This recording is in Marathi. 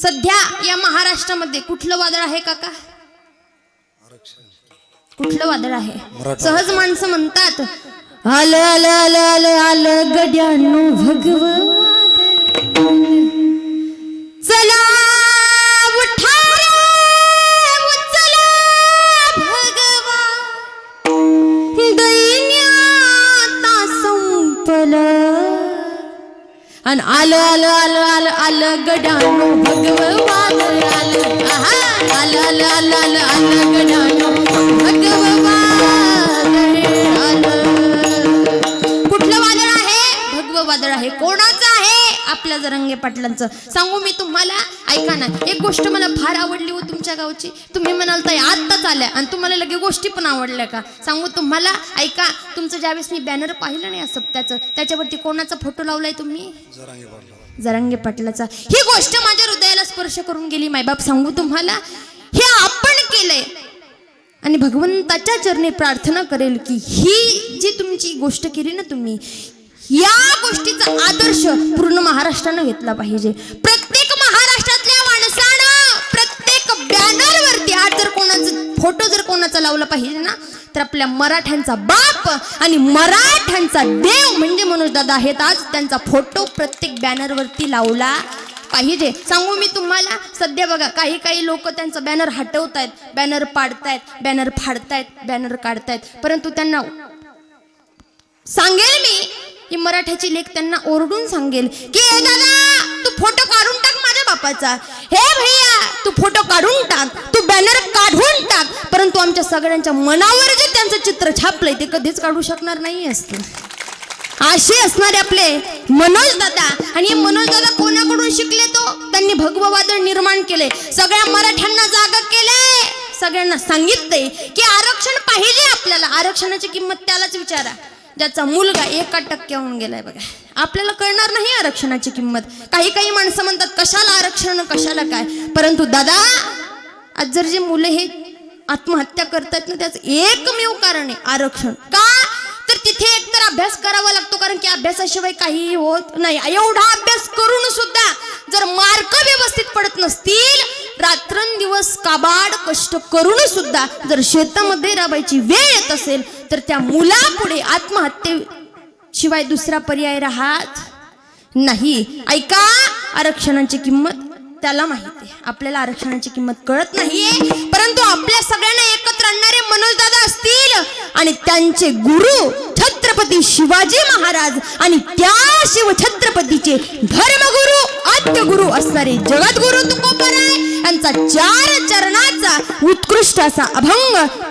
सध्या या महाराष्ट्रामध्ये कुठलं वादळ आहे काका? कुठलं वादळ आहे. सहज माणसं म्हणतात आलं आलं आलं आलं आलं गड्यानो भगव आणि आलं आलं आलं आलं आलं गडानो भगवान आलं आलं आलं आलं आलं आलं गडानो भगवान आलं कुठलं वादळ आहे? भगव वादळ आहे. कोणाचं आहे? आपल्या जरंगे पाटलांचं. सांगू मी तुम्हाला ऐका ना एक गोष्ट मला फार आवडली हो तुमच्या गावची. तुम्ही म्हणाल ताई आत्ताच आल्या. आणि तुम्हाला लगे गोष्टी पण आवडल्या का? सांगू तुम्हाला ऐका तुमचं ज्यावेळेस मी बॅनर पाहिलं नाही असं त्याचं त्याच्यावरती कोणाचा फोटो लावलाय तुम्ही? जरांगे पाटला जरांगे पाटलाचा. ही गोष्ट माझ्या हृदयाला स्पर्श करून गेली मायबाप सांगू तुम्हाला. हे आपण केलंय. आणि भगवंताच्या चरणी प्रार्थना करेल की ही जी तुमची गोष्ट केली ना तुम्ही या गोष्टीचा आदर्श पूर्ण महाराष्ट्रानं घेतला पाहिजे. प्रत्येक महाराष्ट्रातल्या माणसानं प्रत्येक बॅनरवरती आज जर कोणाचा फोटो जर कोणाचा लावला पाहिजे ना तर आपल्या मराठ्यांचा बाप आणि मराठ्यांचा देव म्हणजे मनोजदादा आहेत आज त्यांचा फोटो प्रत्येक बॅनरवरती लावला पाहिजे. सांगू मी तुम्हाला सध्या बघा काही काही लोक त्यांचं बॅनर हटवतायत बॅनर पाडतायत बॅनर फाडतायत बॅनर काढतायत परंतु त्यांना सांगेल की मराठ्याची लेख त्यांना ओरडून सांगेल की "ए दादा तू फोटो काढून टाक माझ्या बापाचा. हे भैया तू फोटो काढून टाक. तू बॅनर काढून टाक. परंतु आमच्या सगळ्यांच्या मनावर जे त्यांचं चित्र छापलंय ते कधीच काढू शकणार नाही असतं. असे असणारे आपले मनोज दादा. आणि हे मनोज दादा कोणाकडून शिकले तो? त्यांनी भगववादळ निर्माण केले. सगळ्या मराठ्यांना जागा केले. सगळ्यांना सांगितले की आरक्षण पाहिजे आपल्याला. आरक्षणाची किंमत त्यालाच विचारा. ज्याचा मुलगा एका टक्क्याहून गेलाय बघा. आपल्याला कळणार नाही आरक्षणाची किंमत. काही काही माणसं म्हणतात कशाला आरक्षण कशाला काय? परंतु दादा आज जर जे मुलं हे आत्महत्या करतात ना त्याचं एकमेव कारण आहे आरक्षण. का? तर तिथे एकतर अभ्यास करावा लागतो कारण की अभ्यासाशिवाय काही होत नाही. एवढा अभ्यास करून सुद्धा जर मार्क व्यवस्थित पडत नसतील दिवस काबाड कष्ट करून सुद्धा जर शेतामध्ये राबायची वेळ येत असेल तर त्या मुलापुढे आत्महत्ये शिवाय दुसरा पर्याय राहत नाही. ऐका आरक्षणाची किंमत त्याला माहिती आहे. आपल्याला आरक्षणाची किंमत कळत नाहीये परंतु आपल्या सगळ्यांना एकत्र आणणारे मनोजदादा असतील आणि त्यांचे गुरु छत्रपती शिवाजी महाराज आणि त्या शिव छत्रपतीचे धर्मगुरु आद्य गुरु असणारे जगद्गुरु चार चरणाचा उत्कृष्ट असा अभंग तो